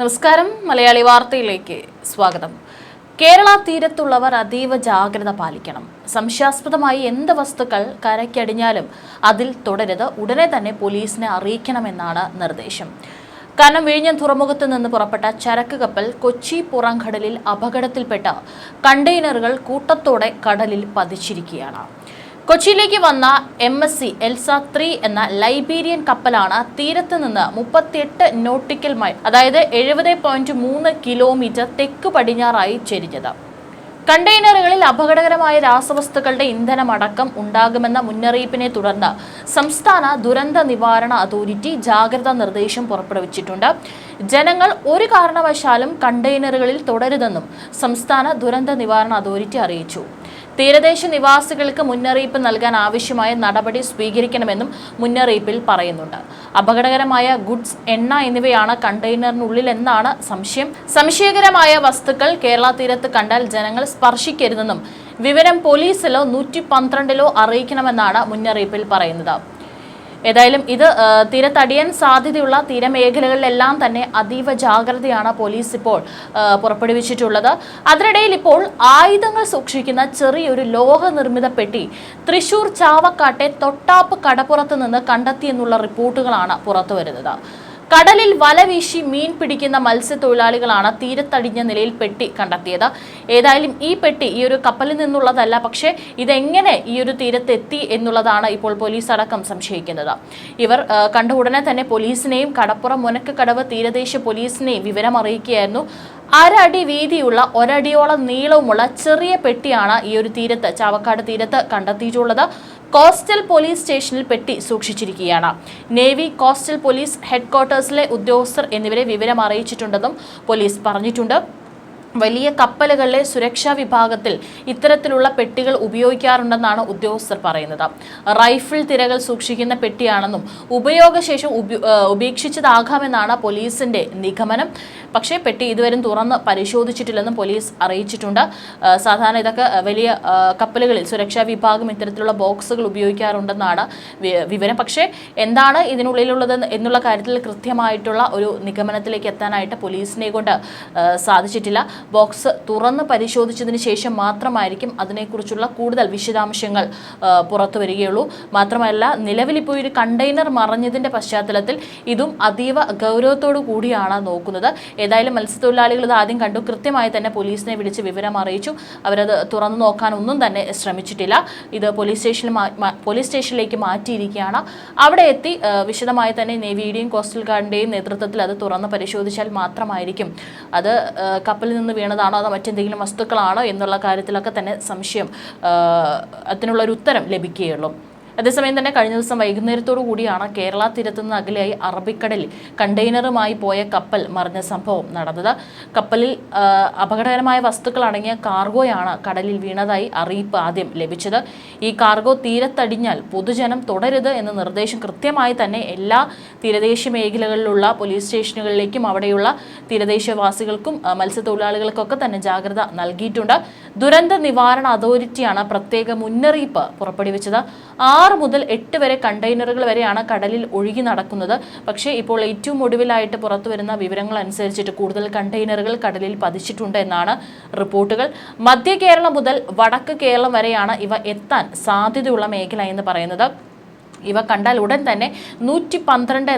നമസ്കാരം. മലയാളി വാർത്തയിലേക്ക് സ്വാഗതം. കേരള തീരത്തുള്ളവർ അതീവ ജാഗ്രത പാലിക്കണം. സംശയാസ്പദമായി എന്ത് വസ്തുക്കൾ കരയ്ക്കടിഞ്ഞാലും അതിൽ തുടരുത്. ഉടനെ തന്നെ പോലീസിനെ അറിയിക്കണമെന്നാണ് നിർദ്ദേശം. കാരണം വിഴിഞ്ഞം തുറമുഖത്ത് നിന്ന് പുറപ്പെട്ട ചരക്ക് കപ്പൽ കൊച്ചി പുറംകടലിൽ അപകടത്തിൽപ്പെട്ട കണ്ടെയ്നറുകൾ കൂട്ടത്തോടെ കടലിൽ പതിച്ചിരിക്കുകയാണ്. കൊച്ചിയിലേക്ക് വന്ന M S C Elsa three എന്ന ലൈബീരിയൻ കപ്പലാണ് തീരത്ത് നിന്ന് മുപ്പത്തിയെട്ട് നോട്ടിക്കൽ മൈൽ അതായത് എഴുപത് പോയിന്റ് മൂന്ന് കിലോമീറ്റർ തെക്ക് പടിഞ്ഞാറായി ചെരിഞ്ഞത്. കണ്ടെയ്നറുകളിൽ അപകടകരമായ രാസവസ്തുക്കളുടെ ഇന്ധനമടക്കം ഉണ്ടാകുമെന്ന മുന്നറിയിപ്പിനെ തുടർന്ന് സംസ്ഥാന ദുരന്ത നിവാരണ അതോറിറ്റി ജാഗ്രതാ നിർദ്ദേശം പുറപ്പെടുവിച്ചിട്ടുണ്ട്. ജനങ്ങൾ ഒരു കാരണവശാലും കണ്ടെയ്നറുകളിൽ തുടരുതെന്നും സംസ്ഥാന ദുരന്ത നിവാരണ അതോറിറ്റി അറിയിച്ചു. തീരദേശ നിവാസികൾക്ക് മുന്നറിയിപ്പ് നൽകാൻ ആവശ്യമായ നടപടി സ്വീകരിക്കണമെന്നും മുന്നറിയിപ്പിൽ പറയുന്നുണ്ട്. അപകടകരമായ ഗുഡ്സ് എണ്ണ എന്നിവയാണ് കണ്ടെയ്നറിനുള്ളിൽ എന്നാണ് സംശയം. സംശയകരമായ വസ്തുക്കൾ കേരള തീരത്ത് കണ്ടാൽ ജനങ്ങൾ സ്പർശിക്കരുതെന്നും വിവരം പോലീസിലോ നൂറ്റി പന്ത്രണ്ടിലോ അറിയിക്കണമെന്നാണ് മുന്നറിയിപ്പിൽ പറയുന്നത്. ഏതായാലും ഇത് തീരത്തടിയൻ സാധ്യതയുള്ള തീരമേഖലകളിലെല്ലാം തന്നെ അതീവ ജാഗ്രതയാണ് പോലീസ് ഇപ്പോൾ പുറപ്പെടുവിച്ചിട്ടുള്ളത്. അതിനിടയിൽ ഇപ്പോൾ ആയുധങ്ങൾ സൂക്ഷിക്കുന്ന ചെറിയൊരു ലോഹനിർമ്മിത പെട്ടി തൃശൂർ ചാവക്കാട്ടെ തൊട്ടാപ്പ് കടപ്പുറത്ത് നിന്ന് കണ്ടെത്തിയെന്നുള്ള റിപ്പോർട്ടുകളാണ് പുറത്തുവരുന്നത്. കടലിൽ വല വീശി മീൻ പിടിക്കുന്ന മത്സ്യത്തൊഴിലാളികളാണ് തീരത്തടിഞ്ഞ നിലയിൽ പെട്ടി കണ്ടെത്തിയത്. ഏതായാലും ഈ പെട്ടി ഈ ഒരു കപ്പലിൽ നിന്നുള്ളതല്ല പക്ഷേ ഇതെങ്ങനെ ഈ ഒരു തീരത്തെത്തി എന്നുള്ളതാണ് ഇപ്പോൾ പോലീസ് അടക്കം സംശയിക്കുന്നത്. ഇവർ കണ്ട ഉടനെ തന്നെ പോലീസിനെയും കടപ്പുറം മുനക്കടവ് തീരദേശ പോലീസിനെയും വിവരം അറിയിക്കുകയായിരുന്നു. അരടി വീതിയുള്ള ഒരടിയോളം നീളവുമുള്ള ചെറിയ പെട്ടിയാണ് ഈ ഒരു തീരത്ത് ചാവക്കാട് തീരത്ത് കണ്ടെത്തിയിട്ടുള്ളത്. കോസ്റ്റൽ പോലീസ് സ്റ്റേഷനിൽ പെട്ടി സൂക്ഷിച്ചിരിക്കുകയാണ്. നേവി കോസ്റ്റൽ പോലീസ് ഹെഡ്ക്വാർട്ടേഴ്സിലെ ഉദ്യോഗസ്ഥർ എന്നിവരെ വിവരം അറിയിച്ചിട്ടുണ്ടെന്നും പോലീസ് പറഞ്ഞിട്ടുണ്ട്. വലിയ കപ്പലുകളിലെ സുരക്ഷാ വിഭാഗത്തിൽ ഇത്തരത്തിലുള്ള പെട്ടികൾ ഉപയോഗിക്കാറുണ്ടെന്നാണ് ഉദ്യോഗസ്ഥർ പറയുന്നത്. റൈഫിൾ തിരകൾ സൂക്ഷിക്കുന്ന പെട്ടിയാണെന്നും ഉപയോഗശേഷം ഉപേക്ഷിച്ചതാകാമെന്നാണ് പോലീസിന്റെ നിഗമനം. പക്ഷേ പെട്ടി ഇതുവരെ തുറന്ന് പരിശോധിച്ചിട്ടില്ലെന്നും പോലീസ് അറിയിച്ചിട്ടുണ്ട്. സാധാരണ ഇതൊക്കെ വലിയ കപ്പലുകളിൽ സുരക്ഷാ വിഭാഗം ഇത്തരത്തിലുള്ള ബോക്സുകൾ ഉപയോഗിക്കാറുണ്ടെന്നാണ് വിവരം. പക്ഷേ എന്താണ് ഇതിനുള്ളിലുള്ളത് എന്നുള്ള കാര്യത്തിൽ കൃത്യമായിട്ടുള്ള ഒരു നിഗമനത്തിലേക്ക് എത്താനായിട്ട് പോലീസിനെ കൊണ്ട് സാധിച്ചിട്ടില്ല. ബോക്സ് തുറന്ന് പരിശോധിച്ചതിന് ശേഷം മാത്രമായിരിക്കും അതിനെക്കുറിച്ചുള്ള കൂടുതൽ വിശദാംശങ്ങൾ പുറത്തു വരികയുള്ളൂ. മാത്രമല്ല നിലവിൽ ഇപ്പോൾ ഒരു കണ്ടെയ്നർ മറഞ്ഞതിന്റെ പശ്ചാത്തലത്തിൽ ഇതും അതീവ ഗൗരവത്തോടു കൂടിയാണ് നോക്കുന്നത്. ഏതായാലും മത്സ്യത്തൊഴിലാളികൾ ഇത് ആദ്യം കണ്ടു. കൃത്യമായി തന്നെ പോലീസിനെ വിളിച്ച് വിവരം അറിയിച്ചു. അവരത് തുറന്നു നോക്കാൻ ഒന്നും തന്നെ ശ്രമിച്ചിട്ടില്ല. ഇത് പോലീസ് സ്റ്റേഷനിൽ പോലീസ് സ്റ്റേഷനിലേക്ക് മാറ്റിയിരിക്കുകയാണ്. അവിടെ എത്തി വിശദമായി തന്നെ നേവിയുടെയും കോസ്റ്റൽ ഗാർഡിന്റെയും നേതൃത്വത്തിൽ അത് തുറന്ന് പരിശോധിച്ചാൽ മാത്രമായിരിക്കും. അത് കപ്പലിൽ നിന്ന് വീണതാണോ അതോ മറ്റെന്തെങ്കിലും വസ്തുക്കളാണോ എന്നുള്ള കാര്യത്തിലൊക്കെ തന്നെ സംശയം അതിനുള്ളൊരു ഉത്തരം ലഭിക്കുകയുള്ളൂ. അതേസമയം തന്നെ കഴിഞ്ഞ ദിവസം വൈകുന്നേരത്തോടു കൂടിയാണ് കേരള തീരത്തുനിന്ന് അകലെയായി അറബിക്കടലിൽ കണ്ടെയ്നറുമായി പോയ കപ്പൽ മറിഞ്ഞ സംഭവം നടന്നത്. കപ്പലിൽ അപകടകരമായ വസ്തുക്കൾ അടങ്ങിയ കാർഗോയാണ് കടലിൽ വീണതായി അറിയിപ്പ് ആദ്യം ലഭിച്ചത്. ഈ കാർഗോ തീരത്തടിഞ്ഞാൽ പൊതുജനം തുടരുത് എന്ന നിർദ്ദേശം കൃത്യമായി തന്നെ എല്ലാ തീരദേശ മേഖലകളിലുള്ള പോലീസ് സ്റ്റേഷനുകളിലേക്കും അവിടെയുള്ള തീരദേശവാസികൾക്കും മത്സ്യത്തൊഴിലാളികൾക്കൊക്കെ തന്നെ ജാഗ്രത നൽകിയിട്ടുണ്ട്. ദുരന്ത നിവാരണ അതോറിറ്റിയാണ് പ്രത്യേക മുന്നറിയിപ്പ് പുറപ്പെടുവിച്ചത്. ആറ് മുതൽ എട്ട് വരെ കണ്ടെയ്നറുകൾ വരെയാണ് കടലിൽ ഒഴുകി നടക്കുന്നത്. പക്ഷേ ഇപ്പോൾ ഏറ്റവും ഒടുവിലായിട്ട് പുറത്തു വരുന്ന വിവരങ്ങൾ അനുസരിച്ചിട്ട് കൂടുതൽ കണ്ടെയ്നറുകൾ കടലിൽ പതിച്ചിട്ടുണ്ട് എന്നാണ് റിപ്പോർട്ടുകൾ. മധ്യ കേരളം മുതൽ വടക്ക് കേരളം വരെയാണ് ഇവ എത്താൻ സാധ്യതയുള്ള മേഖല എന്ന് പറയുന്നത്. ഇവ കണ്ടാൽ ഉടൻ തന്നെ നൂറ്റി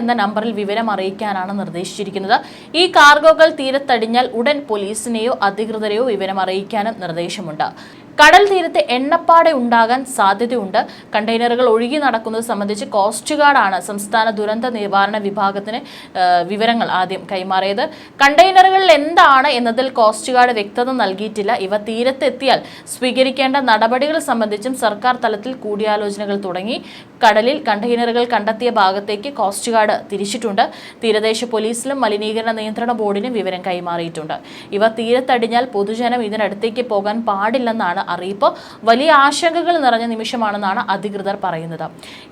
എന്ന നമ്പറിൽ വിവരം അറിയിക്കാനാണ് നിർദ്ദേശിച്ചിരിക്കുന്നത്. ഈ കാർഗോകൾ തീരത്തടിഞ്ഞാൽ ഉടൻ പോലീസിനെയോ അധികൃതരെയോ വിവരം അറിയിക്കാനും നിർദ്ദേശമുണ്ട്. കടൽ തീരത്ത് എണ്ണപ്പാടെ ഉണ്ടാകാൻ സാധ്യതയുണ്ട്. കണ്ടെയ്നറുകൾ ഒഴുകി നടക്കുന്നത് സംബന്ധിച്ച് കോസ്റ്റ് ഗാർഡാണ് സംസ്ഥാന ദുരന്ത നിവാരണ വിഭാഗത്തിന് വിവരങ്ങൾ ആദ്യം കൈമാറിയത്. കണ്ടെയ്നറുകളിൽ എന്താണ് എന്നതിൽ കോസ്റ്റ് ഗാർഡ് വ്യക്തത നൽകിയിട്ടില്ല. ഇവ തീരത്തെത്തിയാൽ സ്വീകരിക്കേണ്ട നടപടികൾ സംബന്ധിച്ചും സർക്കാർ തലത്തിൽ കൂടിയാലോചനകൾ തുടങ്ങി. കടലിൽ കണ്ടെയ്നറുകൾ കണ്ടെത്തിയ ഭാഗത്തേക്ക് കോസ്റ്റ് ഗാർഡ് തിരിച്ചിട്ടുണ്ട്. തീരദേശ പോലീസിലും മലിനീകരണ നിയന്ത്രണ ബോർഡിനും വിവരം കൈമാറിയിട്ടുണ്ട്. ഇവ തീരത്തടിഞ്ഞാൽ പൊതുജനം ഇതിനടുത്തേക്ക് പോകാൻ പാടില്ലെന്നാണ് അറിയിപ്പ്. വലിയ ആശങ്കകൾ നിറഞ്ഞ നിമിഷമാണെന്നാണ് അധികൃതർ പറയുന്നത്.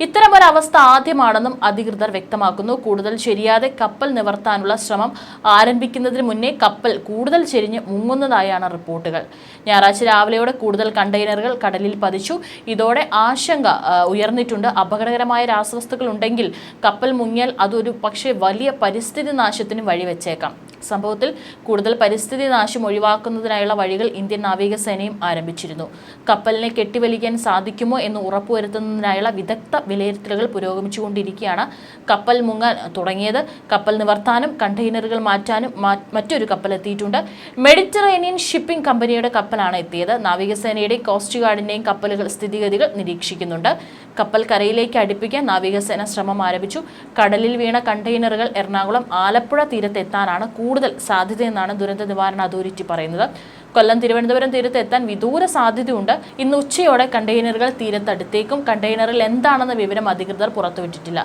ഇത്തരമൊരു അവസ്ഥ ആദ്യമാണെന്നും അധികൃതർ വ്യക്തമാക്കുന്നു. കൂടുതൽ ശരിയാതെ കപ്പൽ നിവർത്താനുള്ള ശ്രമം ആരംഭിക്കുന്നതിന് മുന്നേ കപ്പൽ കൂടുതൽ ചെരിഞ്ഞ് മുങ്ങുന്നതായാണ് റിപ്പോർട്ടുകൾ. ഞായറാഴ്ച രാവിലെയോടെ കൂടുതൽ കണ്ടെയ്നറുകൾ കടലിൽ പതിച്ചു. ഇതോടെ ആശങ്ക ഉയർന്നിട്ടുണ്ട്. അപകടകരമായ രാസവസ്തുക്കൾ ഉണ്ടെങ്കിൽ കപ്പൽ മുങ്ങിയാൽ അതൊരു പക്ഷേ വലിയ പരിസ്ഥിതി നാശത്തിന് വഴിവെച്ചേക്കാം. സംഭവത്തിൽ കൂടുതൽ പരിസ്ഥിതി നാശം ഒഴിവാക്കുന്നതിനായുള്ള വഴികൾ ഇന്ത്യൻ നാവികസേനയും ആരംഭിച്ചിരുന്നു. കപ്പലിനെ കെട്ടിവലിക്കാൻ സാധിക്കുമോ എന്ന് ഉറപ്പുവരുത്തുന്നതിനായുള്ള വിദഗ്ധ വിലയിരുത്തലുകൾ പുരോഗമിച്ചുകൊണ്ടിരിക്കുകയാണ് കപ്പൽ മുങ്ങാൻ തുടങ്ങിയത്. കപ്പൽ നിവർത്താനും കണ്ടെയ്നറുകൾ മാറ്റാനും മറ്റൊരു കപ്പൽ എത്തിയിട്ടുണ്ട്. മെഡിറ്ററേനിയൻ ഷിപ്പിംഗ് കമ്പനിയുടെ കപ്പലാണ് എത്തിയത്. നാവികസേനയുടെയും കോസ്റ്റ് ഗാർഡിന്റെയും കപ്പലുകൾ സ്ഥിതിഗതികൾ നിരീക്ഷിക്കുന്നുണ്ട്. കപ്പൽ കരയിലേക്ക് അടുപ്പിക്കാൻ നാവികസേന ശ്രമം ആരംഭിച്ചു. കടലിൽ വീണ കണ്ടെയ്നറുകൾ എറണാകുളം ആലപ്പുഴ തീരത്തെത്താനാണ് കൂടുതൽ സാധ്യതയെന്നാണ് ദുരന്ത നിവാരണ അതോറിറ്റി പറയുന്നത്. കൊല്ലം തിരുവനന്തപുരം തീരത്ത് എത്താൻ വിദൂര സാധ്യതയുണ്ട്. ഇന്ന് ഉച്ചയോടെ കണ്ടെയ്നറുകൾ തീരത്തടുത്തേക്കും. കണ്ടെയ്നറിൽ എന്താണെന്ന വിവരം അധികൃതർ പുറത്തുവിട്ടിട്ടില്ല.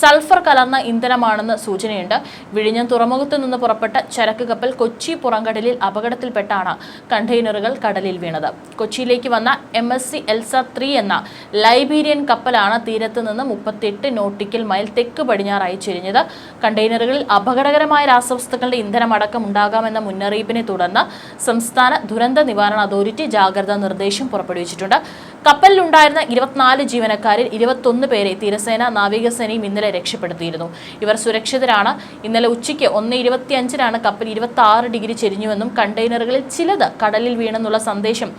സൾഫർ കലർന്ന ഇന്ധനമാണെന്ന് സൂചനയുണ്ട്. വിഴിഞ്ഞം തുറമുഖത്തു നിന്ന് പുറപ്പെട്ട ചരക്ക് കപ്പൽ കൊച്ചി പുറംകടലിൽ അപകടത്തിൽപ്പെട്ടാണ് കണ്ടെയ്നറുകൾ കടലിൽ വീണത്. കൊച്ചിയിലേക്ക് വന്ന M S C Elsa three എന്ന ലൈബീരിയൻ കപ്പലാണ് തീരത്ത് നിന്ന് മുപ്പത്തിയെട്ട് നോട്ടിക്കൽ മൈൽ തെക്ക് പടിഞ്ഞാറായി ചെരിഞ്ഞത്. കണ്ടെയ്നറുകളിൽ അപകടകരമായ രാസവസ്തുക്കളുടെ ഇന്ധനമടക്കം ഉണ്ടാകാമെന്ന മുന്നറിയിപ്പിനെ തുടർന്ന് സംസ്ഥാന ദുരന്ത നിവാരണ അതോറിറ്റി ജാഗ്രതാ നിർദ്ദേശം പുറപ്പെടുവിച്ചിട്ടുണ്ട്. കപ്പലിലുണ്ടായിരുന്ന ഇരുപത്തിനാല് ജീവനക്കാരിൽ ഇരുപത്തൊന്ന് പേരെ തീരസേന നാവികസേനയും ഇന്നലെ രക്ഷപ്പെടുത്തിയിരുന്നു. ഇവർ സുരക്ഷിതരാണ്. ഇന്നലെ ഉച്ചയ്ക്ക് ഒന്ന് ഇരുപത്തിയഞ്ചിനാണ് കപ്പൽ ഇരുപത്തി ഡിഗ്രി ചെരിഞ്ഞുവെന്നും കണ്ടെയ്നറുകളിൽ ചിലത് കടലിൽ വീണെന്നുള്ള സന്ദേശം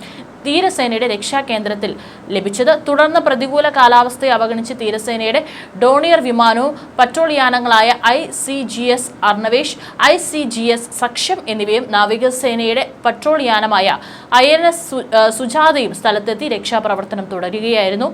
തീരസേനയുടെ രക്ഷാകേന്ദ്രത്തിൽ ലഭിച്ചത്. തുടർന്ന് പ്രതികൂല കാലാവസ്ഥയെ അവഗണിച്ച് തീരസേനയുടെ ഡോണിയർ വിമാനവും patrol യാനങ്ങളായ I C G S Arnvesh I C G S Saksham എന്നിവയും നാവികസേനയുടെ പട്രോൾ യാനമായ ഐ എൻ എസ് സുജാതയും സ്ഥലത്തെത്തി രക്ഷാപ്രവർത്തനം തുടരുകയായിരുന്നു.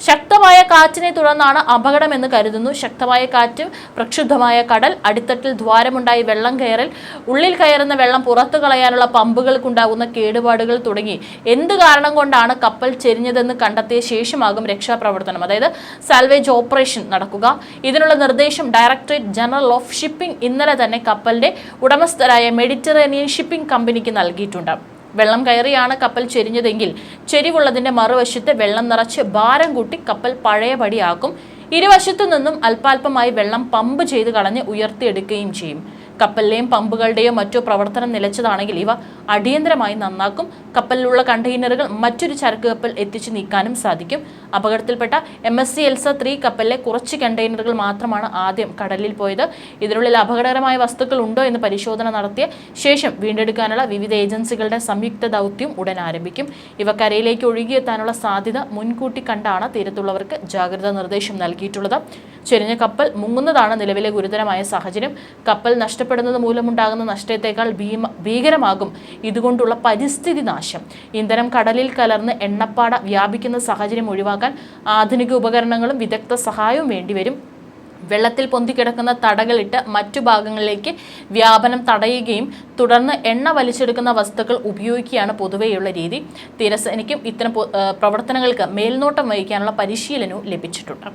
ശക്തമായ കാറ്റിനെ തുടർന്നാണ് അപകടമെന്ന് കരുതുന്നു. ശക്തമായ കാറ്റ് പ്രക്ഷുബ്ധമായ കടൽ അടിത്തട്ടിൽ ദ്വാരമുണ്ടായി വെള്ളം കയറൽ ഉള്ളിൽ കയറുന്ന വെള്ളം പുറത്തു കളയാനുള്ള പമ്പുകൾക്കുണ്ടാകുന്ന കേടുപാടുകൾ തുടങ്ങി. എന്ത് കാരണം കൊണ്ടാണ് കപ്പൽ ചെരിഞ്ഞതെന്ന് കണ്ടെത്തിയ ശേഷമാകും രക്ഷാപ്രവർത്തനം. അതായത് സാൽവേജ് ഓപ്പറേഷൻ നടക്കുക. ഇതിനുള്ള നിർദ്ദേശം ഡയറക്ടറേറ്റ് ജനറൽ ഓഫ് ഷിപ്പിംഗ് ഇന്നലെ തന്നെ കപ്പലിന്റെ ഉടമസ്ഥരായ മെഡിറ്ററേനിയൻ ഷിപ്പിംഗ് കമ്പനിക്ക് നൽകിയിട്ടുണ്ട്. വെള്ളം കയറിയാണ് കപ്പൽ ചെരിഞ്ഞതെങ്കിൽ ചെരിവുള്ളതിന്റെ മറുവശത്ത് വെള്ളം നിറച്ച് ഭാരം കൂട്ടി കപ്പൽ പഴയപടിയാക്കും. ഇരുവശത്തു നിന്നും അല്പാൽപമായി വെള്ളം പമ്പ് ചെയ്ത് കളഞ്ഞ് ഉയർത്തിയെടുക്കുകയും ചെയ്യും. കപ്പലിലെയും പമ്പുകളുടെയോ മറ്റു പ്രവർത്തനം നിലച്ചതാണെങ്കിൽ ഇവ അടിയന്തരമായി നന്നാക്കും. കപ്പലിലുള്ള കണ്ടെയ്നറുകൾ മറ്റൊരു ചരക്ക് കപ്പൽ എത്തിച്ചു നീക്കാനും സാധിക്കും. അപകടത്തിൽപ്പെട്ട M S C Elsa three കപ്പലിലെ കുറച്ച് കണ്ടെയ്നറുകൾ മാത്രമാണ് ആദ്യം കടലിൽ പോയത്. ഇതിനുള്ളിൽ അപകടകരമായ വസ്തുക്കൾ ഉണ്ടോ എന്ന് പരിശോധന നടത്തിയ ശേഷം വീണ്ടെടുക്കാനുള്ള വിവിധ ഏജൻസികളുടെ സംയുക്ത ദൗത്യം ഉടൻ ആരംഭിക്കും. ഇവ കരയിലേക്ക് ഒഴുകിയെത്താനുള്ള സാധ്യത മുൻകൂട്ടി കണ്ടാണ് തീരത്തുള്ളവർക്ക് ജാഗ്രതാ നിർദ്ദേശം നൽകിയിട്ടുള്ളത്. ചെരിഞ്ഞ കപ്പൽ മുങ്ങുന്നതാണ് നിലവിലെ ഗുരുതരമായ സാഹചര്യം. കപ്പൽ നഷ്ടപ്പെടുന്നത് മൂലമുണ്ടാകുന്ന നഷ്ടത്തേക്കാൾ ഭീമ ഭീകരമാകും ഇതുകൊണ്ടുള്ള പരിസ്ഥിതി നാശം. ഇന്ധനം കടലിൽ കലർന്ന് എണ്ണപ്പാട വ്യാപിക്കുന്ന സാഹചര്യം ഒഴിവാക്കാൻ ആധുനിക ഉപകരണങ്ങളും വിദഗ്ധ സഹായവും വേണ്ടിവരും. വെള്ളത്തിൽ പൊന്തിക്കിടക്കുന്ന തടകളിട്ട് മറ്റു ഭാഗങ്ങളിലേക്ക് വ്യാപനം തടയുകയും തുടർന്ന് എണ്ണ വലിച്ചെടുക്കുന്ന വസ്തുക്കൾ ഉപയോഗിക്കുകയാണ് പൊതുവെയുള്ള രീതി. തിരസേനയ്ക്കും ഇത്തരം പ്രവർത്തനങ്ങൾക്ക് മേൽനോട്ടം വഹിക്കാനുള്ള പരിശീലനവും ലഭിച്ചിട്ടുണ്ട്.